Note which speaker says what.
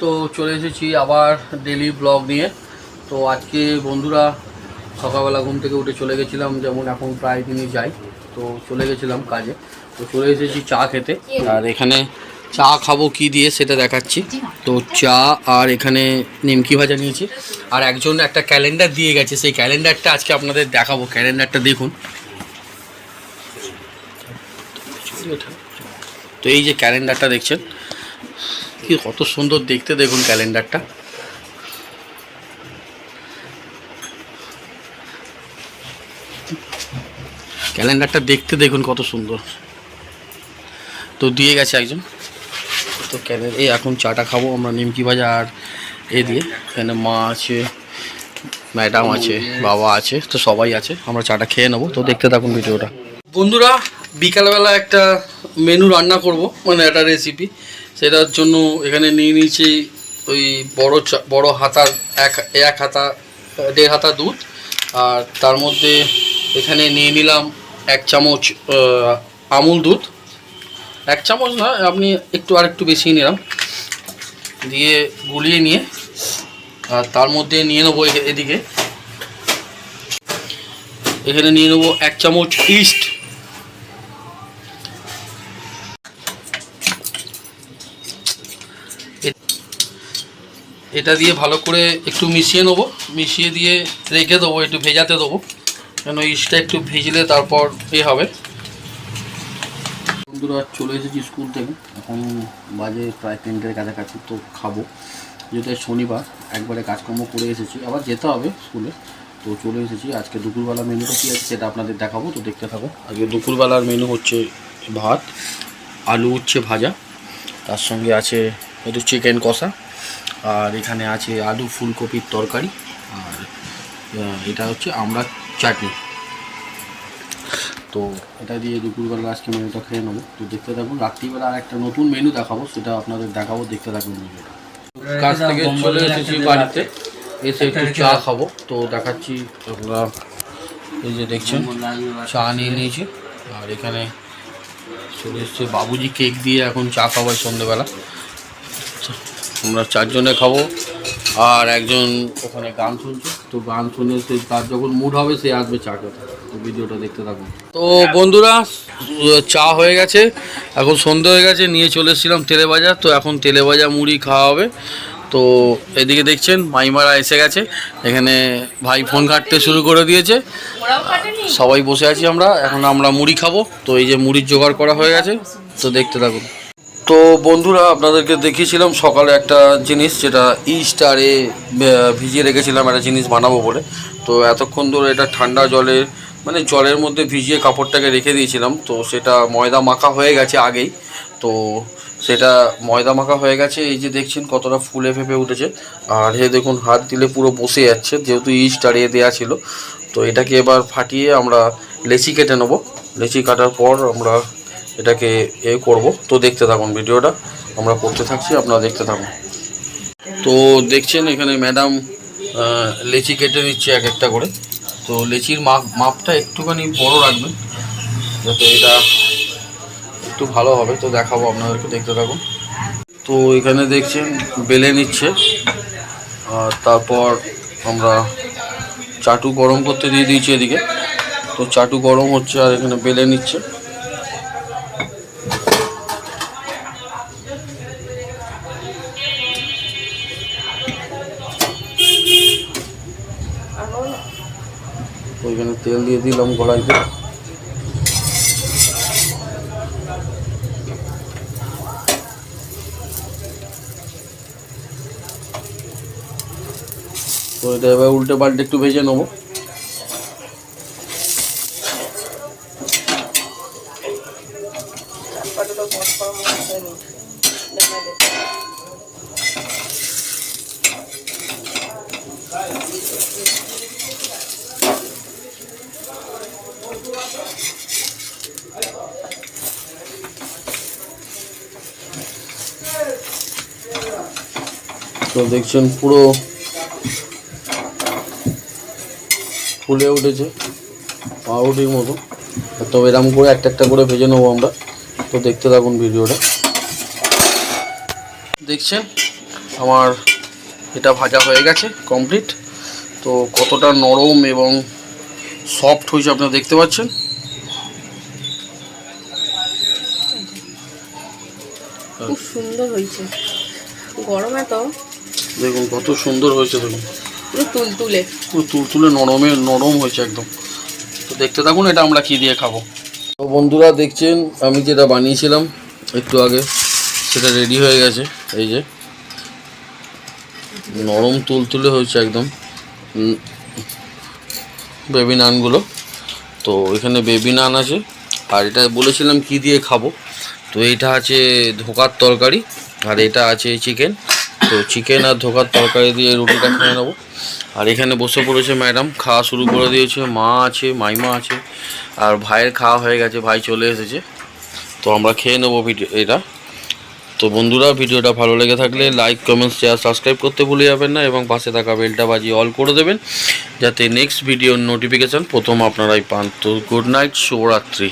Speaker 1: তো চলে এসেছি আবার ডেলি ব্লগ নিয়ে। তো আজকে বন্ধুরা সকালবেলা ঘুম থেকে উঠে চলে গেছিলাম, যেমন এখন প্রায় দিনই যাই, তো চলে গেছিলাম কাজে। তো চলে এসেছি চা খেতে। আর এখানে চা খাব কি দিয়ে সেটা দেখাচ্ছি। তো চা আর এখানে নিমকি ভাজা নিয়েছি। আর একজন একটা ক্যালেন্ডার দিয়ে গেছে, সেই ক্যালেন্ডারটা আজকে আপনাদের দেখাবো। ক্যালেন্ডারটা দেখুন। তো এই যে ক্যালেন্ডারটা দেখছেন কি কত সুন্দর দেখতে দেখুন ক্যালেন্ডারটা। ক্যালেন্ডারটা দেখতে দেখুন কত সুন্দর। তো দিয়ে গেছে একজন। তো ক্যালেন্ডার এই এখন চাটা খাব আমরা, নিমকি ভাজা আর এ দিয়ে। এখানে মা আছে, ম্যাডাম আছে, বাবা আছে, তো সবাই আছে। আমরা চাটা খেয়ে নেব। তো দেখতে থাকুন ভিডিওটা। বন্ধুরা বিকালবেলা একটা মেনু রান্না করব মানে একটা রেসিপি সেটার জন্য এখানে নিয়ে নিয়েছি ওই বড় বড় হাতার এক এক হাতা, দেড় হাতা দুধ। আর তার মধ্যে এখানে নিয়ে নিলাম এক চামচ আমুল দুধ। এক চামচ না, আপনি একটু আর একটু বেশি নিলাম। দিয়ে গুলিয়ে নিয়ে, আর তার মধ্যে নিয়ে নেব এদিকে। এখানে নিয়ে নেব এক চামচ ইস্ট এটা দিয়ে ভালো করে একটু মিশিয়ে নেব। মিশিয়ে দিয়ে রেখে দেবো, একটু ভেজাতে দেবো। কেন ইস্টটা একটু ভিজলে তারপর এ হবে। বন্ধুরা, চলে এসেছি স্কুল থেকে। এখন বাজে প্রায় তিনটের কাছাকাছি, তো খাব। যেহেতু শনিবার, একবারে কাজকর্ম করে এসেছি। আবার যেতে হবে স্কুলে। তো চলে এসেছি। আজকে দুপুরবেলা মেনুটা কী আছে সেটা আপনাদের দেখাবো, তো দেখতে থাকো। আজকে দুপুরবেলার মেনু হচ্ছে ভাত, আলু উচ্ছে ভাজা। তার সঙ্গে আছে একটু চিকেন কষা। আর এখানে আছে আলু ফুলকপির তরকারি আর এটা হচ্ছে আমরা চাটনি। তো এটা দিয়ে দুপুরবেলা আজকে মেনুটা খেয়ে নেব। তো দেখতে থাকুন রাত্রিবেলা আর একটা নতুন মেনু দেখাবো সেটা আপনাদের দেখাবো দেখতে থাকুন ভিডিওটা কাজ থেকে চলে এসেছি বাড়িতে এসে একটু চা খাব। তো দেখাচ্ছি আপনারা এই যে দেখছেন চা নিয়ে নিয়েছি। আর এখানে চলে এসছে বাবুজি কেক দিয়ে এখন চা খাওয়াই সন্ধ্যেবেলা আমরা চারজনে খাব। আর একজন ওখানে গান শুনছে। তো গান শুনে সে তার যখন মুড হবে, সে আসবে চা খেতে। তো ভিডিওটা দেখতে থাকুন। তো বন্ধুরা, চা হয়ে গেছে। এখন সন্ধে হয়ে গেছে, নিয়ে চলে এসেছিলাম তেলে ভাজা তো এখন তেলে ভাজা মুড়ি খাওয়া হবে। তো এদিকে দেখছেন, মাইমারা এসে গেছে। এখানে ভাই ফোন ঘাটতে শুরু করে দিয়েছে। সবাই বসে আছি আমরা। এখন আমরা মুড়ি খাব। তো এই যে মুড়ির জোগাড় করা হয়ে গেছে। তো দেখতে থাকুন। তো বন্ধুরা, আপনাদেরকে দেখিয়েছিলাম সকালে একটা জিনিস, যেটা ইস্টারে ভিজিয়ে রেখেছিলাম একটা জিনিস বানাবো বলে। তো এতক্ষণ ধরে এটা ঠান্ডা জলে মানে জলের মধ্যে ভিজিয়ে কাপড়টাকে রেখে দিয়েছিলাম। তো সেটা ময়দা মাখা হয়ে গেছে আগেই। তো সেটা ময়দা মাখা হয়ে গেছে, এই যে দেখছেন কতটা ফুলে ফেপে উঠেছে। আর এ দেখুন, হাত দিলে পুরো বসে যাচ্ছে, যেহেতু ইস্ট এ দেওয়া ছিল। তো এটাকে এবার ফাটিয়ে আমরা লেচি কেটে নেব। লেচি কাটার পর আমরা এটাকে এ করব। তো দেখতে থাকুন ভিডিওটা। আমরা করতে থাকছি, আপনারা দেখতে থাকুন। তো দেখছেন এখানে ম্যাডাম লেচি কেটে নিচ্ছে এক একটা করে। তো লেচির মাপ, মাপটা একটুখানি বড় রাখবেন, যাতে এটা একটু ভালো হবে। তো দেখাবো আপনাদেরকে, দেখতে থাকুন। তো এখানে দেখছেন, বেলে নিচ্ছে। আর তারপর আমরা চাটু গরম করতে দিয়ে দিয়েছি এদিকে। তো চাটু গরম হচ্ছে আর এখানে বেলে নিচ্ছে। তো এখানে তেল দিয়ে দিলাম কড়াইতে। তো এটা এবার উল্টে পাল্টে একটু ভেজে নেব। তো দেখছেন পুরো ফুলে উঠেছে, পাউরুটির মতো। তো এরকম করে একটা একটা করে ভেজে নেব আমরা। তো দেখতে থাকুন ভিডিওটা। দেখছেন? আমার এটা ভাজা হয়ে গেছে কমপ্লিট তো কতটা নরম এবং সফট হয়েছে আপনারা দেখতে পাচ্ছেন।
Speaker 2: খুব সুন্দর হয়েছে। গরমে তো
Speaker 1: দেখুন কত সুন্দর হয়েছে দেখুন।
Speaker 2: পুরো তুলে
Speaker 1: তুলতুলে নরমে নরম হয়েছে একদম। তো দেখতে থাকুন এটা আমরা কি দিয়ে খাব। তো বন্ধুরা দেখছেন আমি যেটা বানিয়েছিলাম একটু আগে সেটা রেডি হয়ে গেছে এই যে। নরম তুলতুলে হয়েছে একদম। বেবি নানগুলো। তো এখানে বেবি নান আছে। আর এটা বলেছিলাম কি দিয়ে খাব। তো এটা আছে ধোকার তরকারি, আর এটা আছে চিকেন। তো চিকেন আর ধোকার তরকারি দিয়ে রুটিটা খেয়ে নেব। আর এখানে বসে পড়েছে ম্যাডাম, খাওয়া শুরু করে দিয়েছে। মা আছে, মাইমা আছে, আর ভাইয়ের খাওয়া হয়ে গেছে, ভাই চলে এসেছে। তো আমরা খেয়ে নেব এটা। তো বন্ধুরা, ভিডিওটা ভালো লেগে থাকলে লাইক কমেন্ট শেয়ার সাবস্ক্রাইব করতে ভুলে যাবেন না এবং পাশে থাকা বেলটা বাজিয়ে অল করে দেবেন, যাতে নেক্সট ভিডিওর নোটিফিকেশান প্রথম আপনারাই পান। তো গুড নাইট শুভরাত্রি